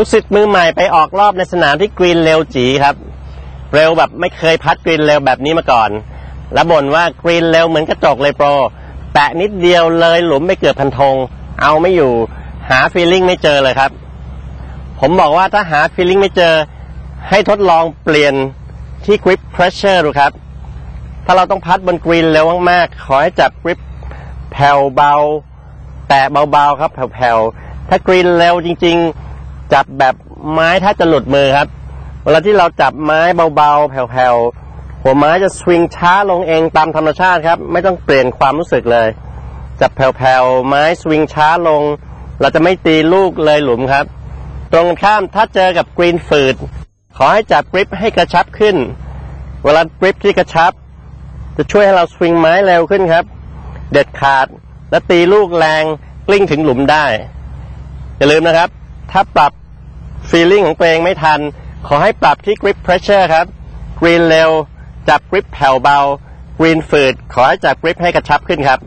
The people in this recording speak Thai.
ลูกศิษย์มือใหม่ไปออกรอบในสนามที่กรีนเร็วจีครับ เร็วแบบไม่เคยพัดกรีนเร็วแบบนี้มาก่อน แล้วบ่นว่ากรีนเร็วเหมือนกระจกเลยโปร แตะนิดเดียวเลยหลุมไม่เกือบพันธง เอาไม่อยู่ หาฟีลลิ่งไม่เจอเลยครับ ผมบอกว่าถ้าหาฟีลลิ่งไม่เจอ ให้ทดลองเปลี่ยนที่กริปเพรสเชอร์ดูครับ ถ้าเราต้องพัดบนกรีนเร็วมากๆ ขอให้จับกริปแผ่วเบา แตะเบาๆครับแผ่วๆ ถ้ากรีนเร็วจริง ๆ จับแบบไม้ถ้าจะหลุดมือครับ เวลาที่เราจับไม้เบาๆ แผ่วๆ หัวไม้จะสวิงช้าลงเองตามธรรมชาติครับ ไม่ต้องเปลี่ยนความรู้สึกเลย จับแผ่วๆ ไม้สวิงช้าลง เราจะไม่ตีลูกเลยหลุมครับ ตรงข้ามถ้าเจอกับกรีนฝืด ขอให้จับกริปให้กระชับขึ้น เวลากริปที่กระชับ จะช่วยให้เราสวิงไม้เร็วขึ้นครับ เด็ดขาดและตีลูกแรงกลิ้งถึงหลุมได้ อย่าลืมนะครับ ถ้าปรับ ฟีลลิ่งของตัวเองไม่ทัน ขอให้ปรับที่กริปเพรสเชอร์ครับกรีนเร็ว จับกริปแผ่วเบากรีนฝืด ขอให้จับกริปให้กระชับขึ้นครับ